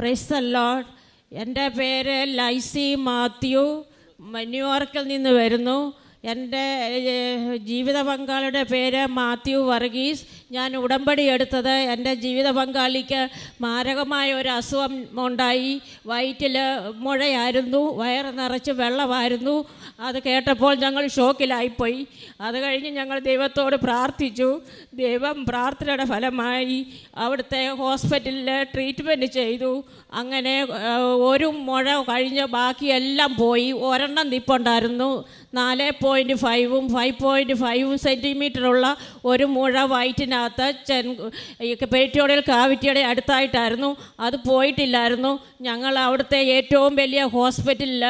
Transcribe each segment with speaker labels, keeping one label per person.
Speaker 1: Price load എന്റെ പേര് lazy Mathew. മ- ന്യൂയോർക്കിൽ നിന്ന് വരുന്നു. എന്റെ ജീവിത പങ്കാളിയുടെ പേര് മാത്യു വർഗീസ്. ഞാൻ ഉടമ്പടി എടുത്തത് എന്റെ ജീവിത പങ്കാളിക്ക് മാരകമായ ഒരു അസുഖം ഉണ്ടായി. വയറ്റിൽ മുഴയായിരുന്നു വയറ് നിറച്ച് വെള്ളമായിരുന്നു. അത് കേട്ടപ്പോൾ ഞങ്ങൾ ഷോക്കിലായിപ്പോയി. അത് കഴിഞ്ഞ് ഞങ്ങൾ ദൈവത്തോട് പ്രാർത്ഥിച്ചു. ദൈവം പ്രാർത്ഥനയുടെ ഫലമായി അവിടുത്തെ ഹോസ്പിറ്റലിൽ ട്രീറ്റ്മെന്റ് ചെയ്തു. അങ്ങനെ ഒരു മുഴ കഴിഞ്ഞ് ബാക്കിയെല്ലാം പോയി. ഒരെണ്ണം നിപ്പുണ്ടായിരുന്നു. നാല് പോയിന്റ് ഫൈവും ഫൈവ് പോയിന്റ് ഫൈവും സെന്റിമീറ്ററുള്ള ഒരു മുഴ വയറ്റിനകത്ത് ചെൻ പെരിറ്റോറിയൽ കാവിറ്റിയുടെ അടുത്തായിട്ടായിരുന്നു. അത് പോയിട്ടില്ലായിരുന്നു. ഞങ്ങൾ അവിടുത്തെ ഏറ്റവും വലിയ ഹോസ്പിറ്റലിൽ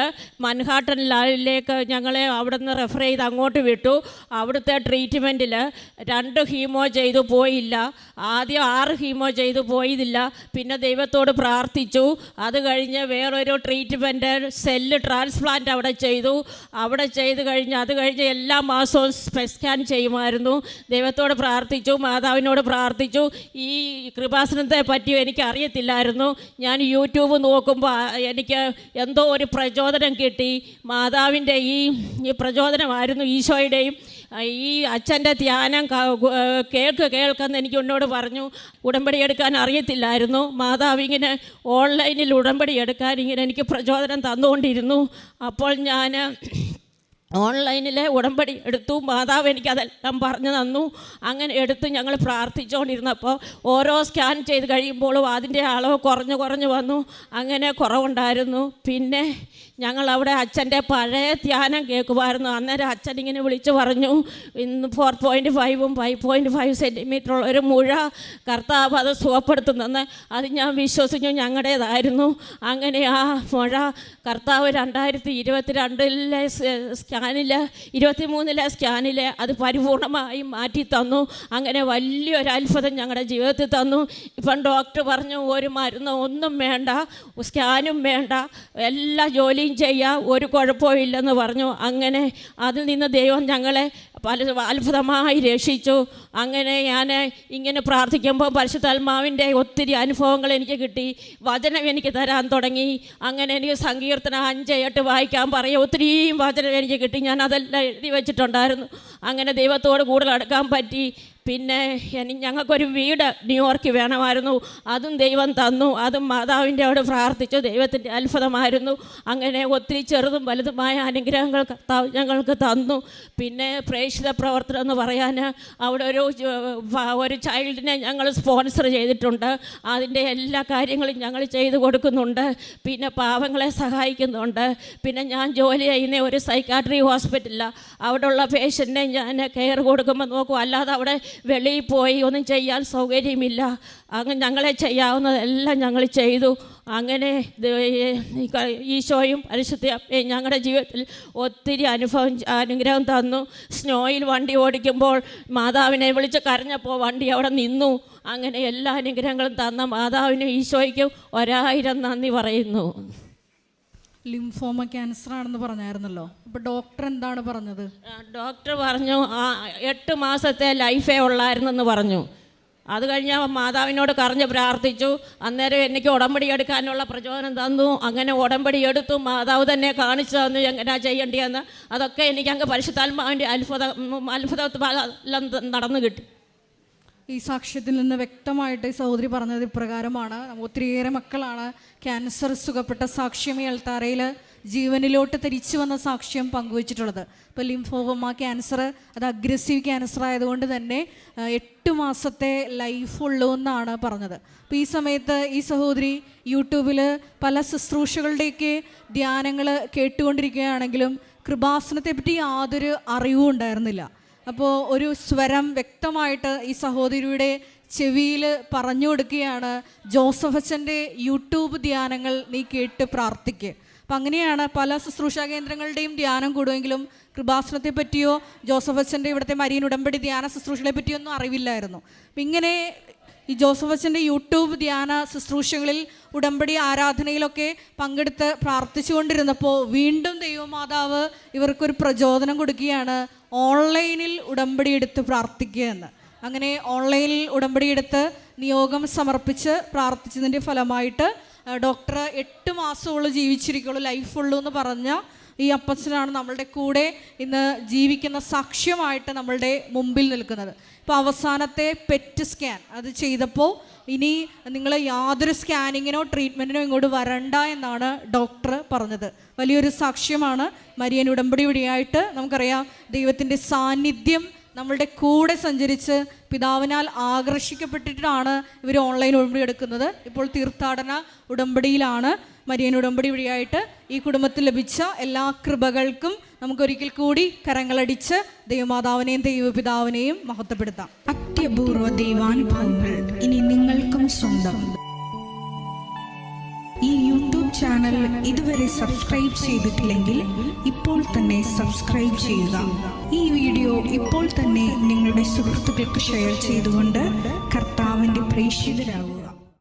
Speaker 1: മൻഹാട്ടൻ ലാലിലേക്ക് ഞങ്ങളെ അവിടെ നിന്ന് റെഫർ ചെയ്ത് അങ്ങോട്ട് വിട്ടു. അവിടുത്തെ ട്രീറ്റ്മെന്റിൽ രണ്ട് ഹീമോ ചെയ്തു പോയില്ല. ആദ്യം ആറ് ഹീമോ ചെയ്തു പോയതില്ല പിന്നെ ദൈവത്തോട് പ്രാർത്ഥിച്ചു. അത് കഴിഞ്ഞ് വേറൊരു ട്രീറ്റ്മെന്റ് സെല്ല് ട്രാൻസ്പ്ലാന്റ് അവിടെ ചെയ്തു. അവിടെ ചെയ്ത് കഴിഞ്ഞ് അത് കഴിഞ്ഞ് എല്ലാ മാസവും സ്കാൻ ചെയ്യുമായിരുന്നു. ദൈവത്തോട് പ്രാർത്ഥിച്ചു മാതാവിനോട് പ്രാർത്ഥിച്ചു. ഈ കൃപാസനത്തെ പറ്റി എനിക്ക് അറിയത്തില്ലായിരുന്നു. ഞാൻ യൂട്യൂബ് നോക്കുമ്പോൾ എനിക്ക് എന്തോ ഒരു പ്രചോദനം കിട്ടി. മാതാവിന്റെ ഈ ഈ പ്രചോദനമായിരുന്നു ഈശോയുടെയും. ഈ അച്ഛന്റെ ധ്യാനം കേൾക്ക് കേൾക്കെന്ന് എനിക്ക് എന്നോട് പറഞ്ഞു. ഉടമ്പടി എടുക്കാൻ അറിയത്തില്ലായിരുന്നു. മാതാവ് ഇങ്ങനെ ഓൺലൈനിൽ ഉടമ്പടി എടുക്കാൻ ഇങ്ങനെ എനിക്ക് പ്രചോദനം തന്നുകൊണ്ടിരുന്നു. അപ്പോൾ ഞാൻ ഓൺലൈനിലെ ഉടമ്പടി എടുത്തു. മാതാവ് എനിക്കതെല്ലാം പറഞ്ഞു തന്നു. അങ്ങനെ എടുത്ത് ഞങ്ങൾ പ്രാർത്ഥിച്ചുകൊണ്ടിരുന്നപ്പോൾ ഓരോ സ്കാൻ ചെയ്ത് കഴിയുമ്പോഴും അതിന്റെ അളവ് കുറഞ്ഞു കുറഞ്ഞു വന്നു. അങ്ങനെ കുറവുണ്ടായിരുന്നു. പിന്നെ ഞങ്ങൾ അവിടെ അച്ഛന്റെ പഴയ ധ്യാനം കേൾക്കുമായിരുന്നു. അന്നേരം അച്ഛൻ ഇങ്ങനെ വിളിച്ചു പറഞ്ഞു ഇന്ന് ഫോർ പോയിന്റ് ഫൈവും ഫൈവ് പോയിന്റ് ഫൈവ് സെന്റിമീറ്റർ ഉള്ള ഒരു മുഴ കർത്താവ് അത് സുഖപ്പെടുത്തുന്നെന്ന് അത് ഞാൻ വിശ്വസിച്ചു. ഞങ്ങളുടേതായിരുന്നു. അങ്ങനെ ആ മുഴ കർത്താവ് രണ്ടായിരത്തി ഇരുപത്തി രണ്ടിലെ സ്കാനിൽ ഇരുപത്തി മൂന്നിലെ സ്കാനിൽ അത് പരിപൂർണമായും മാറ്റി തന്നു. അങ്ങനെ വലിയൊരു അത്ഭുതം ഞങ്ങളുടെ ജീവിതത്തിൽ തന്നു. ഇപ്പം ഡോക്ടർ പറഞ്ഞു ഒരു മരുന്ന് ഒന്നും വേണ്ട സ്കാനും വേണ്ട എല്ലാ ജോലിയും ചെയ്യാം ഒരു കുഴപ്പവും ഇല്ലെന്ന് പറഞ്ഞു. അങ്ങനെ അതിൽ നിന്ന് ദൈവം ഞങ്ങളെ പല അത്ഭുതമായി രക്ഷിച്ചു. അങ്ങനെ ഞാൻ ഇങ്ങനെ പ്രാർത്ഥിക്കുമ്പോൾ പരിശുദ്ധാത്മാവിന്റെ ഒത്തിരി അനുഭവങ്ങൾ എനിക്ക് കിട്ടി. വചനം എനിക്ക് തരാൻ തുടങ്ങി. അങ്ങനെ എനിക്ക് സങ്കീർത്തനം അഞ്ച് എട്ട് വായിക്കാൻ പറയും ഒത്തിരിയും വചനം എനിക്ക് കിട്ടി. ഞാൻ അതെല്ലാം എഴുതി വെച്ചിട്ടുണ്ടായിരുന്നു. അങ്ങനെ ദൈവത്തോട് കൂടുതൽ അടുക്കാൻ പറ്റി. പിന്നെ എനി ഞങ്ങൾക്കൊരു വീട് ന്യൂയോർക്കിൽ വേണമായിരുന്നു. അതും ദൈവം തന്നു. അതും മാതാവിന്റെ അവിടെ പ്രാർത്ഥിച്ചു. ദൈവത്തിന്റെ അത്ഭുതമായിരുന്നു. അങ്ങനെ ഒത്തിരി ചെറുതും വലുതുമായ അനുഗ്രഹങ്ങൾ ഞങ്ങൾക്ക് തന്നു. പിന്നെ പ്രേക്ഷിത പ്രവർത്തനം എന്ന് പറയാൻ അവിടെ ഒരു ഒരു ചൈൽഡിനെ ഞങ്ങൾ സ്പോൺസർ ചെയ്തിട്ടുണ്ട്. അതിന്റെ എല്ലാ കാര്യങ്ങളും ഞങ്ങൾ ചെയ്തു കൊടുക്കുന്നുണ്ട്. പിന്നെ പാവങ്ങളെ സഹായിക്കുന്നുണ്ട്. പിന്നെ ഞാൻ ജോലി ചെയ്യുന്ന ഒരു സൈക്കാട്രി ഹോസ്പിറ്റലിലാണ് അവിടെയുള്ള പേഷ്യന്റിനെ ഞാൻ കെയർ കൊടുക്കുമ്പോൾ നോക്കും. അല്ലാതെ അവിടെ വെളിയിൽ പോയി ഒന്നും ചെയ്യാൻ സൗകര്യമില്ല. അങ്ങനെ ഞങ്ങളെ ചെയ്യാവുന്നതെല്ലാം ഞങ്ങൾ ചെയ്തു. അങ്ങനെ ഈശോയും പരിശുദ്ധ ഞങ്ങളുടെ ജീവിതത്തിൽ ഒത്തിരി അനുഭവം അനുഗ്രഹം തന്നു. സ്നോയിൽ വണ്ടി ഓടിക്കുമ്പോൾ മാതാവിനെ വിളിച്ച് കരഞ്ഞപ്പോൾ വണ്ടി അവിടെ നിന്നു. അങ്ങനെ എല്ലാ അനുഗ്രഹങ്ങളും തന്ന മാതാവിനും ഈശോയ്ക്കും ഒരായിരം നന്ദി പറയുന്നു.
Speaker 2: ലിംഫോമ ക്യാൻസർ ആണെന്ന് പറഞ്ഞായിരുന്നല്ലോ. അപ്പൊ ഡോക്ടർ എന്താണ് പറഞ്ഞത്?
Speaker 1: ഡോക്ടർ പറഞ്ഞു എട്ട് മാസത്തെ ലൈഫേ ഉള്ളായിരുന്നെന്ന് പറഞ്ഞു. അത് കഴിഞ്ഞ് മാതാവിനോട് കറഞ്ഞ് പ്രാർത്ഥിച്ചു. അന്നേരം എനിക്ക് ഉടമ്പടി എടുക്കാനുള്ള പ്രചോദനം തന്നു. അങ്ങനെ ഉടമ്പടി എടുത്തു മാതാവ് തന്നെ കാണിച്ചു തന്നു എങ്ങനെയാ ചെയ്യേണ്ടിയെന്ന്? അതൊക്കെ എനിക്ക് അങ്ങ് പരിശുദ്ധാത്മാവിന്റെ അത്ഭുത അത്ഭുതം നടന്നു കിട്ടി.
Speaker 2: ഈ സാക്ഷ്യത്തിൽ നിന്ന് വ്യക്തമായിട്ട് ഈ സഹോദരി പറഞ്ഞത് ഇപ്രകാരമാണ്. ഒത്തിരിയേറെ മക്കളാണ് ക്യാൻസർ സുഖപ്പെട്ട സാക്ഷ്യം ഈ അൾത്താറയിൽ ജീവനിലോട്ട് തിരിച്ചു വന്ന സാക്ഷ്യം പങ്കുവച്ചിട്ടുള്ളത്. ഇപ്പോൾ ലിംഫോമ ക്യാൻസർ അത് അഗ്രസീവ് ക്യാൻസർ ആയതുകൊണ്ട് തന്നെ എട്ട് മാസത്തെ ലൈഫ് ഉള്ളൂ എന്നാണ് പറഞ്ഞത്. അപ്പോൾ ഈ സമയത്ത് ഈ സഹോദരി യൂട്യൂബിൽ പല ശുശ്രൂഷകളുടെയൊക്കെ ധ്യാനങ്ങൾ കേട്ടുകൊണ്ടിരിക്കുകയാണെങ്കിലും കൃപാസനത്തെപ്പറ്റി യാതൊരു അറിവും ഉണ്ടായിരുന്നില്ല. അപ്പോൾ ഒരു സ്വരം വ്യക്തമായിട്ട് ഈ സഹോദരിയുടെ ചെവിയിൽ പറഞ്ഞു കൊടുക്കുകയാണ് ജോസഫ് അച്ഛന്റെ യൂട്യൂബ് ധ്യാനങ്ങൾ നീ കേട്ട് പ്രാർത്ഥിക്കുക അപ്പം അങ്ങനെയാണ് പല ശുശ്രൂഷാ കേന്ദ്രങ്ങളുടെയും ധ്യാനം കൂടുമെങ്കിലും കൃപാസനത്തെ പറ്റിയോ ജോസഫ് അച്ഛന്റെ ഇവിടുത്തെ മരിയൻ ഉടമ്പടി ധ്യാന ശുശ്രൂഷകളെ പറ്റിയോ ഒന്നും അറിവില്ലായിരുന്നു. ഇങ്ങനെ ഈ ജോസഫ് അച്ഛന്റെ യൂട്യൂബ് ധ്യാന ശുശ്രൂഷകളിൽ ഉടമ്പടി ആരാധനയിലൊക്കെ പങ്കെടുത്ത് പ്രാർത്ഥിച്ചുകൊണ്ടിരുന്നപ്പോൾ വീണ്ടും ദൈവമാതാവ് ഇവർക്കൊരു പ്രചോദനം കൊടുക്കുകയാണ് ഓൺലൈനിൽ ഉടമ്പടി എടുത്ത് പ്രാർത്ഥിക്കുക എന്ന്. അങ്ങനെ ഓൺലൈനിൽ ഉടമ്പടി എടുത്ത് നിയോഗം സമർപ്പിച്ച് പ്രാർത്ഥിച്ചതിന്റെ ഫലമായിട്ട് ഡോക്ടർ എട്ട് മാസമുള്ളൂ ജീവിച്ചിരിക്കുള്ളൂ ലൈഫുള്ളൂ എന്ന് പറഞ്ഞ ഈ അപ്പച്ചനാണ് നമ്മളുടെ കൂടെ ഇന്ന് ജീവിക്കുന്ന സാക്ഷ്യമായിട്ട് നമ്മളുടെ മുമ്പിൽ നിൽക്കുന്നത്. ഇപ്പോൾ അവസാനത്തെ പെറ്റ് സ്കാൻ അത് ചെയ്തപ്പോൾ ഇനി നിങ്ങൾ യാതൊരു സ്കാനിങ്ങിനോ ട്രീറ്റ്മെന്റിനോ ഇങ്ങോട്ട് വരണ്ട എന്നാണ് ഡോക്ടർ പറഞ്ഞത്. വലിയൊരു സാക്ഷ്യമാണ്. മരിയൻ ഉടമ്പടി വഴിയായിട്ട് നമുക്കറിയാം ദൈവത്തിന്റെ സാന്നിധ്യം നമ്മളുടെ കൂടെ സഞ്ചരിച്ച് പിതാവിനാൽ ആകർഷിക്കപ്പെട്ടിട്ടാണ് ഇവർ ഓൺലൈൻ ഉടമ്പടി എടുക്കുന്നത്. ഇപ്പോൾ തീർത്ഥാടന ഉടമ്പടിയിലാണ് മരിയൻ ഉടമ്പടി വഴിയായിട്ട് ഈ കുടുംബത്തിൽ ലഭിച്ച എല്ലാ കൃപകൾക്കും നമുക്ക് ഒരിക്കൽ കൂടി കരങ്ങളടിച്ച് ദൈവമാതാവിനെയും ദൈവപിതാവിനെയും മഹത്വപ്പെടുത്താം.
Speaker 3: അത്യപൂർവ ദൈവാനുഭവങ്ങൾ ഇനി നിങ്ങൾക്കും സ്വന്തം. ഈ യൂട്യൂബ് ചാനൽ ഇതുവരെ സബ്സ്ക്രൈബ് ചെയ്തിട്ടില്ലെങ്കിൽ ഇപ്പോൾ തന്നെ സബ്സ്ക്രൈബ് ചെയ്യുക. ഈ വീഡിയോ ഇപ്പോൾ തന്നെ നിങ്ങളുടെ സുഹൃത്തുക്കൾക്ക് ഷെയർ ചെയ്തുകൊണ്ട് കർത്താവിന്റെ പ്രേക്ഷിതരാകുക.